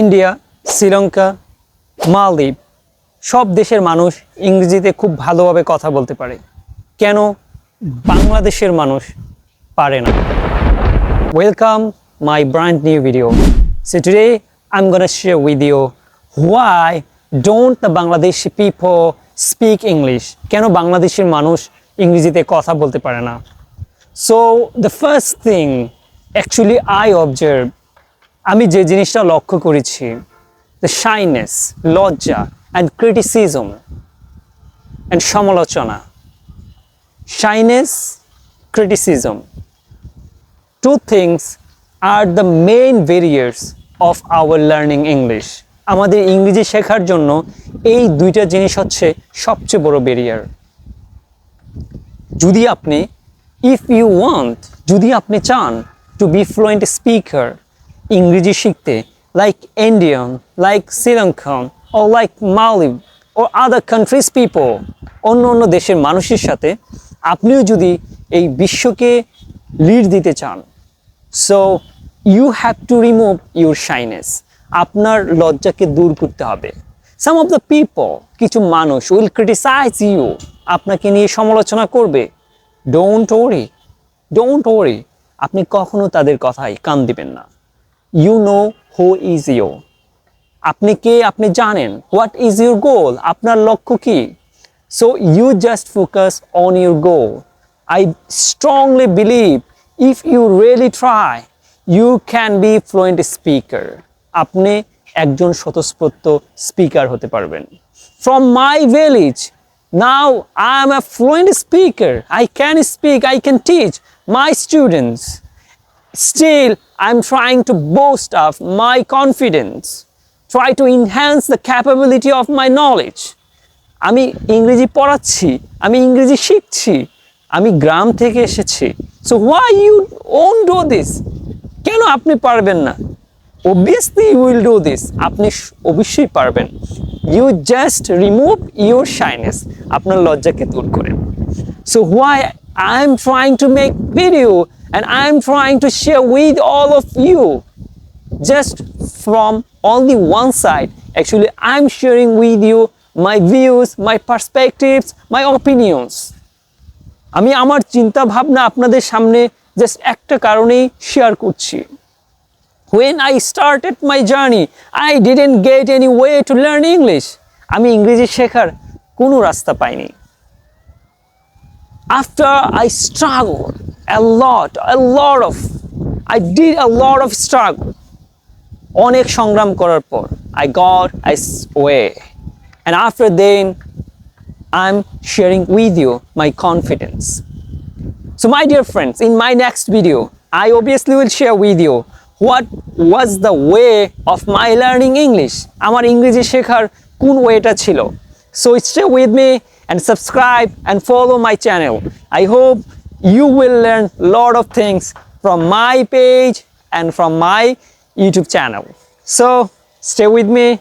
India, Sri Lanka, মালদ্বীপ, সব দেশের মানুষ ইংরেজিতে খুব ভালোভাবে কথা বলতে পারে। কেন? বাংলাদেশের মানুষ পারে না। Welcome my brand new video so today I'm gonna share with you why don't the Bangladeshi people speak English? কেন বাংলাদেশের মানুষ ইংরেজিতে কথা বলতে পারে না? So the first thing actually I observe আমি যে জিনিসটা লক্ষ্য করেছি দ্য শাইনেস লজ্জা অ্যান্ড ক্রিটিসিজম অ্যান্ড সমালোচনা। Shyness criticism two things are the main barriers of our learning English আমাদের ইংরেজি শেখার জন্য এই দুইটা জিনিস হচ্ছে সবচেয়ে বড় ব্যারিয়ার যদি আপনি ইফ ইউ ওয়ান্ট যদি আপনি চান টু বি ফ্লুয়েন্ট স্পিকার ইংরেজি শিখতে লাইক ইন্ডিয়ান লাইক শ্রীলঙ্কান ও লাইক মালদ্বীপ ও আদার কান্ট্রিজ পিপল অন্য অন্য দেশের মানুষের সাথে আপনিও যদি এই বিশ্বকে লিড দিতে চান so you have to remove your shyness আপনার লজ্জাকে দূর করতে হবে। সাম অফ দ্য পিপল কিছু মানুষ উইল ক্রিটিসাইজ ইউ আপনাকে নিয়ে সমালোচনা করবে। ডোন্ট ওরি ডোন্ট ওরি আপনি কখনো তাদের কথায় কান দিবেন না। You know who is you আপনি কে? আপনি জানেন। হোয়াট ইজ ইউর গোল আপনার লক্ষ্য কি? So you just focus on your goal I strongly believe if you really try you can be fluent speaker আপনি একজন স্বতঃস্ফূর্ত স্পিকার হতে পারবেন। From my village now I am a fluent speaker I can speak I can teach my students Still, I'm trying to boast of my confidence, try to enhance the capability of my knowledge. আমি ইংরেজি পড়াচ্ছি আমি ইংরেজি শিখছি আমি গ্রাম থেকে এসেছি। So why you won't do this কেন আপনি পারবেন না? Obviously you will do this আপনি স- অবশ্যই পারবেন। You just remove your shyness আপনার লজ্জাকে দূর করেন So why I'm trying to make video and I'm trying to share with all of you just from only one side. Actually, I'm sharing with you my views, my perspectives, my opinions. আমি আমার চিন্তা ভাবনা আপনাদের সামনে just একটা কারণেই share করছি when I started my journey, I didn't get any way to learn English. আমি ইংরেজি শেখার কোনো রাস্তা পাইনি after I struggled a lot, a lot of, I did a lot of struggle. অনেক সংগ্রাম করার পর I got a s- way. And after then, I'm sharing with you my confidence. So my dear friends, in my next video, I obviously will share with you what was the way of my learning English. আমার ইংরেজি শেখার কোন ওয়েটা ছিল. So stay with me and subscribe and follow my channel. I hope you will learn a lot of things from my page and from my YouTube channel. So stay with me